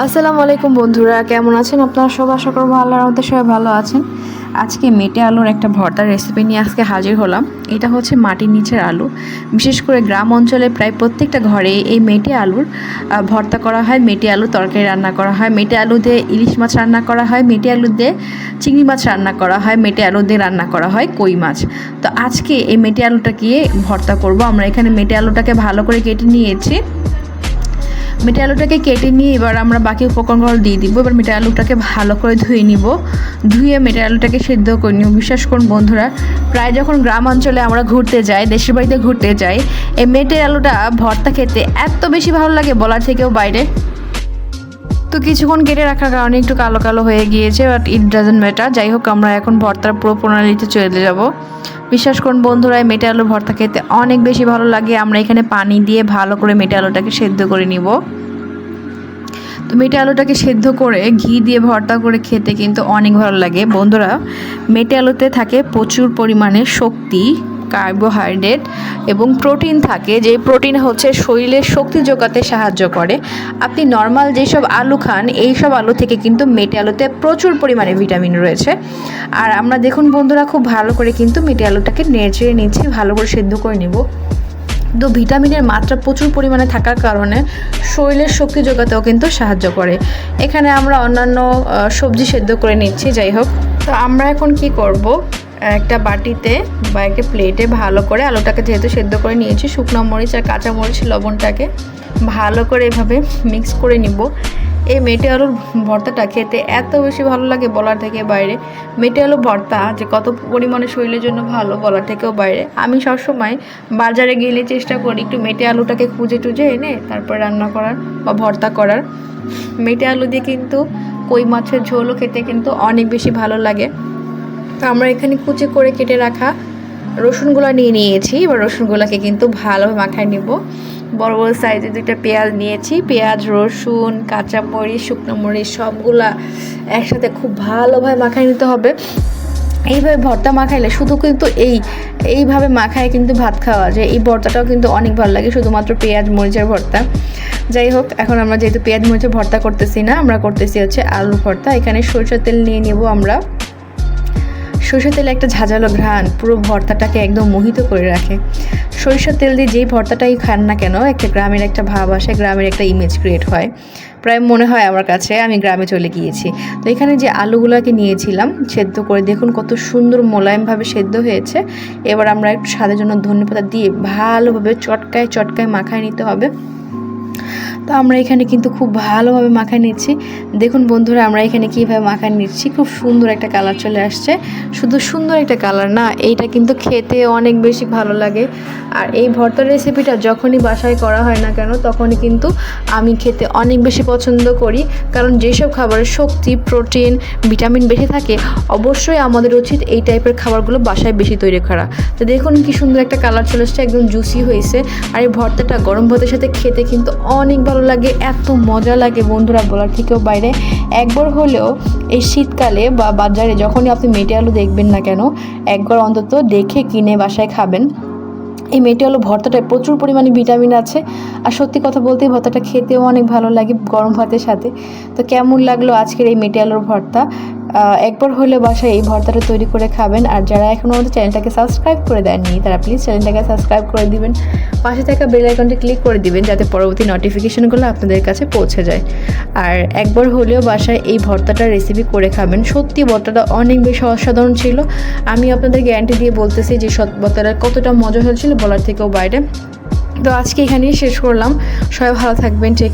আসসালামু আলাইকুম বন্ধুরা, কেমন আছেন আপনারা সব আশা করব আল্লাহর মধ্যে সবাই ভালো আছেন। আজকে মেটে আলুর একটা ভর্তার রেসিপি নিয়ে আজকে হাজির হলাম। এটা হচ্ছে মাটির নিচের আলু। বিশেষ করে গ্রাম অঞ্চলে প্রায় প্রত্যেকটা ঘরে এই মেটে আলুর ভর্তা করা হয়। মেটে আলু তরকারি রান্না করা হয়। মেটে আলু দিয়ে ইলিশ মাছ রান্না করা হয়। মেটে আলু দিয়ে চিংড়ি মাছ রান্না করা হয়। মেটে আলু দিয়ে রান্না করা হয় কই মাছ। তো আজকে এই মেটে আলুটা গিয়ে ভর্তা করব। আমরা এখানে মেটে আলুটাকে ভালো করে কেটে নিয়েছি। মিঠে আলুটাকে কেটে নিয়ে এবার আমরা বাকি উপকরণগুলো দিয়ে দিব। এবার মিঠে আলুটাকে ভালো করে ধুয়ে নিব। ধুয়ে মিঠে আলুটাকে সেদ্ধ করে নিব। বিশ্বাস করুন বন্ধুরা, প্রায় যখন গ্রাম অঞ্চলে আমরা ঘুরতে যাই, দেশের বাড়িতে ঘুরতে যাই, এই মেটে আলুটা ভর্তা খেতে এত বেশি ভালো লাগে বলার থেকেও বাইরে। তো কিছুক্ষণ কেটে রাখার কারণে একটু কালো কালো হয়ে গিয়েছে বাট ইট ডাজেন্ট ম্যাটার যাই হোক, আমরা এখন ভর্তার পুরো প্রণালীতে চলে যাব। বিশ্বাস করুন বন্ধুরা মেটে আলু ভর্তা খেতে অনেক বেশি ভালো লাগে। আমরা এখানে পানি দিয়ে ভালো করে মেটে আলুটাকে সেদ্ধ করে নিব। তো মেটে আলুটাকে সেদ্ধ করে ঘি দিয়ে ভর্তা করে খেতে কিন্তু অনেক ভালো লাগে। বন্ধুরা, মেটে আলুতে থাকে প্রচুর পরিমাণে শক্তি। কার্বোহাইড্রেট এবং প্রোটিন থাকে যে প্রোটিন হচ্ছে শরীরের শক্তি যোগাতে সাহায্য করে। আপনি নর্মাল যেসব আলু খান এই সব আলু থেকে কিন্তু মেটে আলুতে প্রচুর পরিমাণে ভিটামিন রয়েছে। আর আমরা দেখুন বন্ধুরা, খুব ভালো করে কিন্তু মেটে আলুটাকে নেড়ে নিচ্ছি, ভালো করে সেদ্ধ করে নেব। তো ভিটামিনের মাত্রা প্রচুর পরিমাণে থাকার কারণে শরীরের শক্তি যোগাতেও কিন্তু সাহায্য করে। এখানে আমরা অন্যান্য সবজি সেদ্ধ করে নিচ্ছি, যাই হোক। তো আমরা এখন কি করব? একটা বাটিতে বা একটা প্লেটে ভালো করে আলুটাকে যেহেতু সেদ্ধ করে নিয়েছি, শুকনো মরিচ আর কাঁচা মরিচ, লবণটাকে ভালো করে এভাবে মিক্স করে নিব। এই মেটে আলুর ভর্তাটা খেতে এত বেশি ভালো লাগে বলার থেকে বাইরে। মেটে আলু ভর্তা যে কত পরিমাণে শরীরের জন্য ভালো বলার থেকেও বাইরে। আমি সবসময় বাজারে গেলে চেষ্টা করি একটু মেটে আলুটাকে খুঁজে টুজে এনে তারপর রান্না করার বা ভর্তা করার। মেটে আলু দিয়ে কিন্তু কই মাছের ঝোলও খেতে কিন্তু অনেক বেশি ভালো লাগে। আমরা এখানে কুচি করে কেটে রাখা রসুনগুলো নিয়ে নিয়েছি। এবার রসুনগুলোকে কিন্তু ভালোভাবে মাখায় নিব। বড় বড় সাইজে দুইটা পেঁয়াজ নিয়েছি। পেঁয়াজ, রসুন কাঁচা মরিচ শুকনো মরিচ সবগুলা একসাথে খুব ভালোভাবে মাখায় নিতে হবে। এইভাবে ভর্তা মাখাইলে শুধু কিন্তু এই, এইভাবে মাখায় কিন্তু ভাত খাওয়া যায়। এই ভর্তাটাও কিন্তু অনেক ভালো লাগে, শুধুমাত্র পেঁয়াজ, মরিচের ভর্তা। যাই হোক, এখন আমরা যেহেতু পেঁয়াজ, মরিচের ভর্তা করতেছি না, আমরা করতেছি হচ্ছে আলু ভর্তা। এখানে সরষের তেল নিয়ে নেব আমরা। সরষের তেলে একটা ঝাঁঝালো ঘ্রাণ পুরো ভর্তাটাকে একদম মোহিত করে রাখে। সরিষার তেল দিয়ে যেই ভর্তাটাই খান না কেন, একটা গ্রামের একটা ভাব আসে, গ্রামের একটা ইমেজ ক্রিয়েট হয়। প্রায় মনে হয় আমার কাছে, আমি গ্রামে চলে গিয়েছি। তো এখানে যে আলুগুলোকে নিয়েছিলাম, সেদ্ধ করে দেখুন কত সুন্দর মোলায়েমভাবে সেদ্ধ হয়েছে। এবার আমরা একটু স্বাদের জন্য ধনেপাতা দিয়ে ভালোভাবে চটকায় চটকায় মাখায় নিতে হবে। তো আমরা এখানে কিন্তু খুব ভালোভাবে মাখায় নিচ্ছি। দেখুন বন্ধুরা, আমরা এখানে কীভাবে মাখায় নিচ্ছি। খুব সুন্দর একটা কালার চলে আসছে। শুধু সুন্দর একটা কালার না, এইটা কিন্তু খেতে অনেক বেশি ভালো লাগে। আর এই ভর্তার রেসিপিটা যখনই বাসায় করা হয় না কেন, তখনই কিন্তু আমি খেতে অনেক বেশি পছন্দ করি। কারণ যেসব খাবারের শক্তি প্রোটিন ভিটামিন বেশি থাকে, অবশ্যই আমাদের উচিত এই টাইপের খাবারগুলো বাসায় বেশি তৈরি করা। তো দেখুন কি সুন্দর একটা কালার চলে আসছে, একদম জুসি হয়েছে। আর এই ভর্তাটা গরম ভাতের সাথে খেতে কিন্তু অনেক ভালো লাগে, এত মজা লাগে বন্ধুরা বলার থেকেও বাইরে। একবার হলেও এই শীতকালে বা বাজারে যখনই আপনি মেটে আলু দেখবেন না কেন, একবার অন্তত দেখে কিনে বাসায় খাবেন। এই মেটে আলু ভর্তাটায় প্রচুর পরিমাণে ভিটামিন আছে আর সত্যি কথা বলতে ভর্তাটা খেতেও অনেক ভালো লাগে গরম ভাতের সাথে। তো কেমন লাগল আজকের এই মেটে আলুর ভর্তা? একবার হলে বাসায় এই ভর্তাটা তৈরি করে খাবেন। আর যারা এখনও আমাদের চ্যানেলটাকে সাবস্ক্রাইব করে দেননি, তারা প্লিজ চ্যানেলটাকে সাবস্ক্রাইব করে দিবেন। পাশে থাকা বেল আইকনটি ক্লিক করে দিবেন, যাতে পরবর্তী নোটিফিকেশনগুলো আপনাদের কাছে পৌঁছে যায়। আর একবার হলেও বাসায় এই ভর্তাটার রেসিপি করে খাবেন। সত্যি ভর্তাটা অনেক বেশি অসাধারণ ছিল। আমি আপনাদের গ্যারান্টি দিয়ে বলতেছি যে ভর্তাটা কতটা মজা হয়েছিল বলার থেকেও বাইরে। তো আজকে এখানেই শেষ করলাম। সবাই ভালো থাকবেন ঠিক